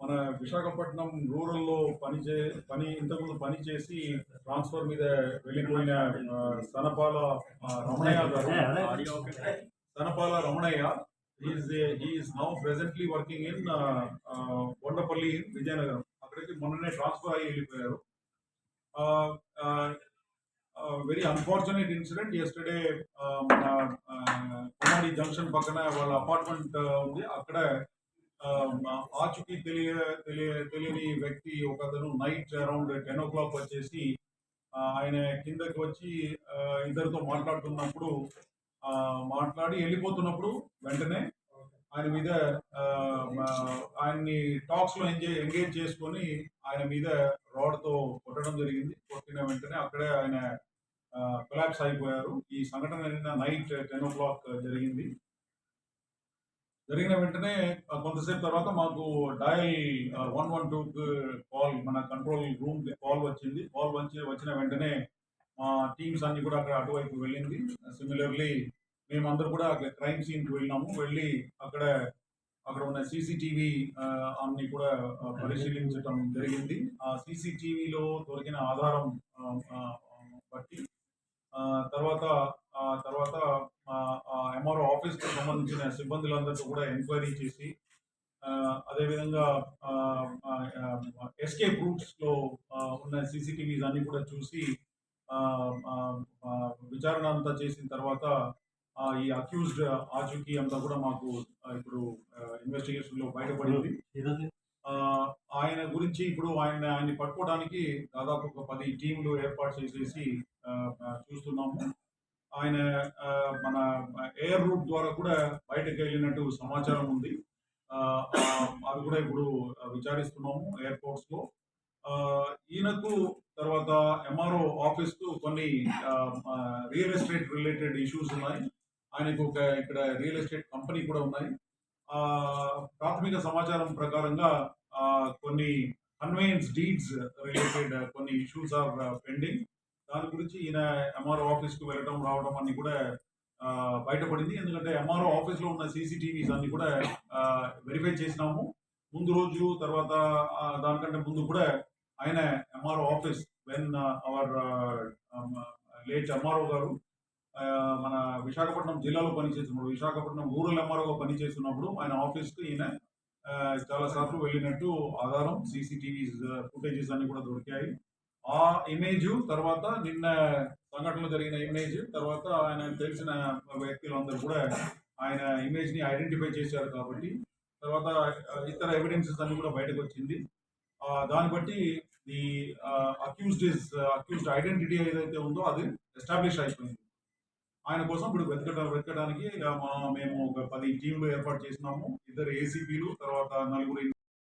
మన విశాఖపట్నం రూరల్లో పని చే పని ఇంతకుముందు పని చేసి ట్రాన్స్ఫర్ మీద వెళ్ళిపోయిన సనపాల రమణయ్య గారు Sanapala Ramanaiah is is now presently working in Kondapalli Vizianagaram. అక్కడికి మొన్ననే ట్రాన్స్ఫర్ అయ్యి వెళ్ళిపోయారు. వెరీ అన్ఫార్చునేట్ ఇన్సిడెంట్ ఎస్టర్డే మన కొమాడి జంక్షన్ పక్కన వాళ్ళ అపార్ట్మెంట్ ఉంది. అక్కడ ఆ, తెలియ తెలియ తెలియని వ్యక్తి ఒకతను night around ten o'clock వచ్చేసి ఆయన కిందకి వచ్చి ఇద్దరితో మాట్లాడుతున్నప్పుడు మాట్లాడి వెళ్ళిపోతున్నప్పుడు వెంటనే ఆయన మీద ఆయన్ని టాక్స్లో ఎంజాయ్ ఎంగేజ్ చేసుకొని ఆయన మీద రాడ్తో కొట్టడం జరిగింది. కొట్టిన వెంటనే అక్కడే ఆయన కొలాప్స్ అయిపోయారు. ఈ సంఘటన నిన్న నైట్ టెన్ ఓ క్లాక్ జరిగింది. జరిగిన వెంటనే కొంతసేపు తర్వాత మాకు dial one one two call మన కంట్రోల్ రూమ్ కాల్ వచ్చింది. కాల్ వచ్చి వచ్చిన వెంటనే మా టీమ్స్ అన్ని కూడా అక్కడ అటువైపు వెళ్ళింది. సిమిలర్లీ మేమందరూ కూడా అక్కడ క్రైమ్ సీన్కి వెళ్ళినాము. వెళ్ళి అక్కడ అక్కడ ఉన్న సీసీటీవీ అన్ని కూడా పరిశీలించడం జరిగింది. ఆ సీసీటీవీలో దొరికిన ఆధారం తర్వాత ఆ తర్వాత ఎంఆర్ఓ ఆఫీస్కి సంబంధించిన సిబ్బందులందరితో కూడా ఎంక్వైరీ చేసి అదేవిధంగా ఎస్కేప్ రూట్స్లో ఆ, ఉన్న సీసీటీవీస్ అన్ని కూడా చూసి విచారణ అంతా చేసిన తర్వాత ఈ అక్యూజ్డ్ ఆచూకీ అంతా కూడా మాకు ఇప్పుడు ఇన్వెస్టిగేషన్లో బయటపడింది. ఆయన గురించి ఇప్పుడు ఆయన ఆయన్ని పట్టుకోవడానికి దాదాపు ఒక పది టీంలు ఏర్పాటు చేసేసి చూస్తున్నాము. ఆయన మన ఎయిర్ రూట్ ద్వారా కూడా బయటకు వెళ్ళినట్టు సమాచారం ఉంది. అది కూడా ఇప్పుడు విచారిస్తున్నాము ఎయిర్పోర్ట్స్లో ఈయనకు తర్వాత ఎంఆర్ఓ ఆఫీస్కు కొన్ని రియల్ ఎస్టేట్ రిలేటెడ్ ఇష్యూస్ ఉన్నాయి. ఆయనకు ఒక ఇక్కడ రియల్ ఎస్టేట్ కంపెనీ కూడా ఉన్నాయి. ఆ, ప్రాథమిక సమాచారం ప్రకారంగా కొన్ని కన్వేయన్స్ డీడ్స్ రిలేటెడ్ కొన్ని ఇష్యూస్ ఆర్ పెండింగ్ దాని గురించి ఈయన ఎంఆర్ఓ ఆఫీస్కు వెళ్ళడం రావడం అన్ని కూడా బయటపడింది. ఎందుకంటే ఎంఆర్ఓ ఆఫీస్లో ఉన్న సీసీటీవీస్ అన్ని కూడా వెరిఫై చేసినాము. ముందు రోజు తర్వాత దానికంటే ముందు కూడా ఆయన MRO office when our late MRO గారు మన విశాఖపట్నం జిల్లాలో పనిచేస్తున్నప్పుడు విశాఖపట్నం రూరల్ ఎంఆర్ఓగా పనిచేస్తున్నప్పుడు ఆయన ఆఫీస్కి ఈయన చాలా సార్లు వెళ్ళినట్టు ఆధారం సీసీటీవీ ఫుటేజెస్ అన్ని కూడా దొరికాయి. ఆ ఇమేజ్ తర్వాత నిన్న సంఘటనలో జరిగిన ఇమేజ్ తర్వాత ఆయన తెలిసిన వ్యక్తులందరూ కూడా ఆయన ఇమేజ్ని ఐడెంటిఫై చేశారు కాబట్టి తర్వాత ఇతర ఎవిడెన్సెస్ అన్ని కూడా బయటకు వచ్చింది. దాన్ని బట్టి ఈ అక్యూజ్డ్ ఇస్ అక్యూజ్డ్ ఐడెంటిటీ ఏదైతే ఉందో అది ఎస్టాబ్లిష్ అయిపోయింది. ఆయన కోసం ఇప్పుడు వెతకడం వెతకడానికి ఇక మా- మేము ఒక పది టీంలు ఏర్పాటు చేసినాము. ఇద్దరు ఏసీపీలు తర్వాత నలుగురు